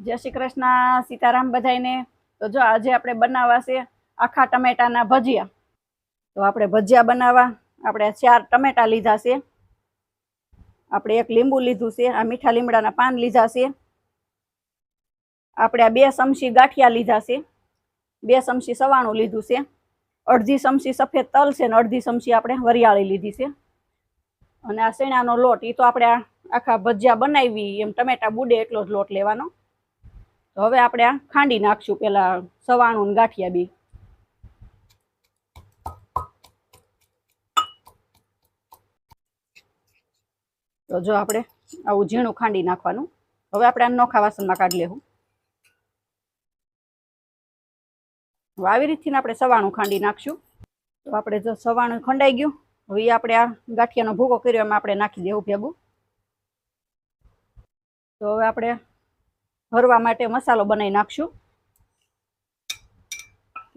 જય શ્રી કૃષ્ણ, સીતારામ બધાઈને તો જો આજે આપણે બનાવવા છે આખા ટમેટાના ભજીયા. તો આપણે ભજીયા બનાવવા, આપણે ચાર ટમેટા લીધા છે. આપણે એક લીંબુ લીધું છે, આ મીઠા લીમડાના પાન લીધા છે. આપણે આ બે ચમચી ગાંઠિયા લીધા છે. બે ચમચી સવાણું લીધું છે. અડધી ચમચી સફેદ તલ છે ને અડધી ચમચી આપણે વરિયાળી લીધી છે. અને આ શેણાનો લોટ એ તો આપણે આખા ભજીયા બનાવી, એમ ટમેટા બુડે એટલો જ લોટ લેવાનો. તો હવે આપણે આ ખાંડી નાખશું પેલા સવાણું ને ગાંઠિયા બી. તો જો આપણે આવું ઝીણું ખાંડી નાખવાનું. હવે આપણે આ નોખા વાસણમાં કાઢી લેવું. આવી રીતથી આપણે સવાણું ખાંડી નાખશું. તો આપણે જો સવાણું ખંડાઈ ગયું, હવે આપણે આ ગાંઠિયાનો ભૂકો કર્યો એમાં આપણે નાખી દેવું ભેગું. તો હવે આપણે ભરવા માટે મસાલો બનાવી નાખશું.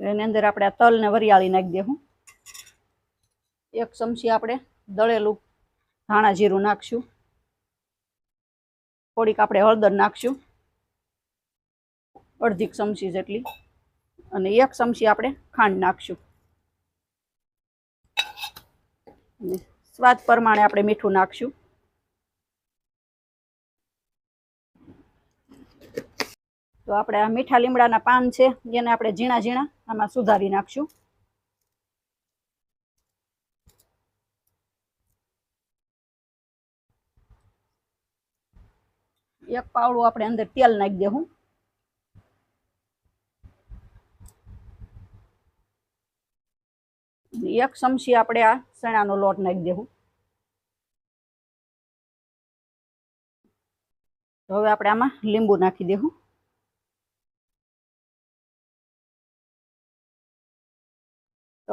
એની અંદર આપણે આ તલ ને વરિયાળી નાખી દેવું એક ચમચી આપણે દળેલું ધાણા જીરું નાખશું. થોડીક આપણે હળદર નાખશું. અડધી ચમચી જેટલી. અને એક ચમચી આપણે ખાંડ નાખશું. સ્વાદ પ્રમાણે આપણે મીઠું નાખશું. તો આપણે આ મીઠા લીમડાના પાન છે એને આપણે ઝીણા ઝીણા આમાં સુધારી નાખશું. એક પાવડું આપણે અંદર તેલ નાખી દેવું. એક ચમચી આપણે આ ચણાનો લોટ નાખી દેવું. હવે આપણે આમાં લીંબુ નાખી દેવું.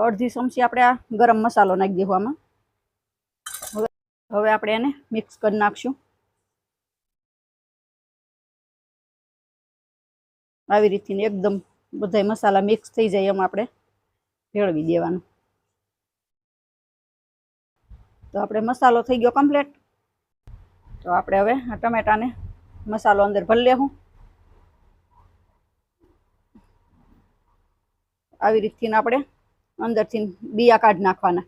અડધી ચમચી આપણે આ ગરમ મસાલો નાખી દેવામાં હવે હવે આપણે એને મિક્સ કરી નાખશું. આવી રીતથી એકદમ બધા મસાલા મિક્સ થઈ જાય એમ આપણે ભેળવી દેવાનું. તો આપણે મસાલો થઈ ગયો કમ્પ્લીટ તો આપણે હવે આ ટમેટાને મસાલો અંદર ભરી લેવું. આવી રીતથી આપણે અંદરથી બીયા કાઢી નાખવાના.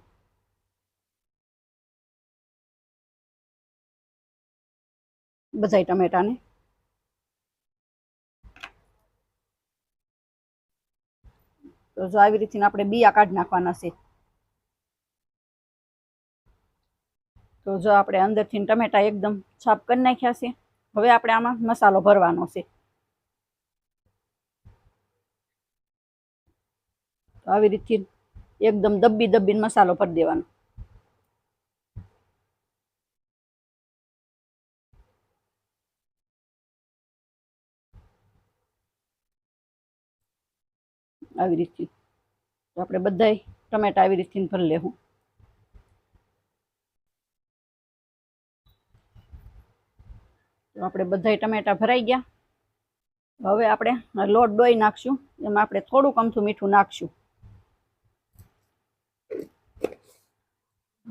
બધાય ટમેટાને. તો જો આવી રીતથી આપણે બીયા કાઢી નાખવાના છે. તો જો આપણે અંદરથી ટમેટા એકદમ છાપ કરી નાખ્યા છે. હવે આપણે આમાં મસાલો ભરવાનો છે. તો આવી રીતથી એકદમ દબ્બી દબ્બીને મસાલો ભરી દેવાનો. આવી રીતથી. તો આપણે બધાય ટમેટા આવી રીતથી ભરી લેવું તો આપણે બધાય ટમેટા ભરાઈ ગયા. હવે આપણે લોટ ડોઈ નાખશું. એમાં આપણે થોડુંક અમથું મીઠું નાખશું.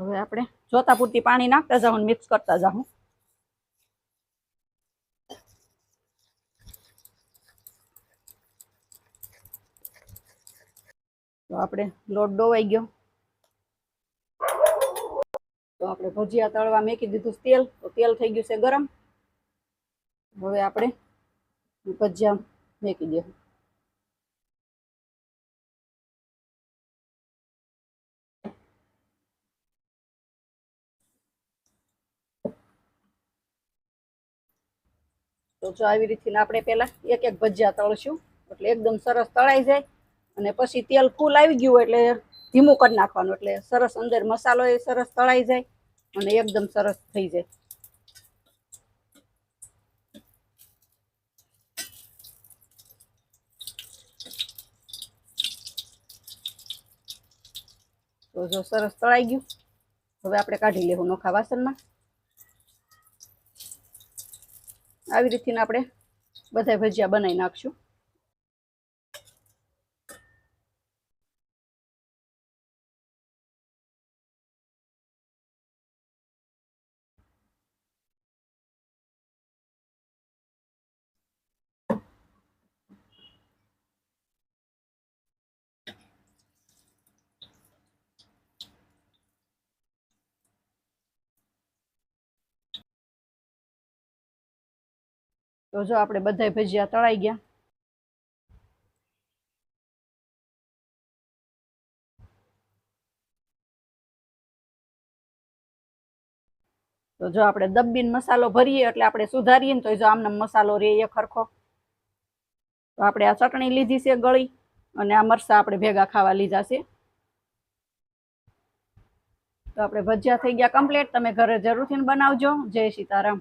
હવે આપણે જોતા પૂરતી પાણી નાખતા જાઉં મિક્સ કરતા જાઉં. તો આપણે લોટ ડોવાઈ ગયો. તો આપણે ભજીયા તળવા મેકી દીધું તેલ. તો તેલ થઈ ગયું છે ગરમ. હવે આપણે ભજીયા મેકી દેવું તો જો આવી રીતથી આપણે પેલા એક એક ભજીયા તળશું. એટલે એકદમ સરસ તળાઈ જાય અને પછી તેલ ફૂલ આવી ગયું એટલે ધીમું કરી નાખવાનું. એટલે સરસ અંદર મસાલો એ સરસ તળાઈ જાય અને એકદમ સરસ થઈ જાય. તો જો સરસ તળાઈ ગયું. હવે આપણે કાઢી લેવું નોખા વાસણમાં. આવી રીતથી આપણે બધા ભજીયા બનાવી નાખશું. તો જો આપણે બધાય ભજીયા તળાઈ ગયા. તો જો આપણે દબ્બીન મસાલો ભરીએ એટલે આપણે સુધારીએ ને તો જો આમને મસાલો રે એ ખરખો તો આપણે આ ચટણી લીધી છે ગળી અને આ મરસા આપણે ભેગા ખાવા લીધા છે. તો આપણે ભજીયા થઈ ગયા કમ્પ્લીટ. તમે ઘરે જરૂરથી બનાવજો. જય સીતારામ.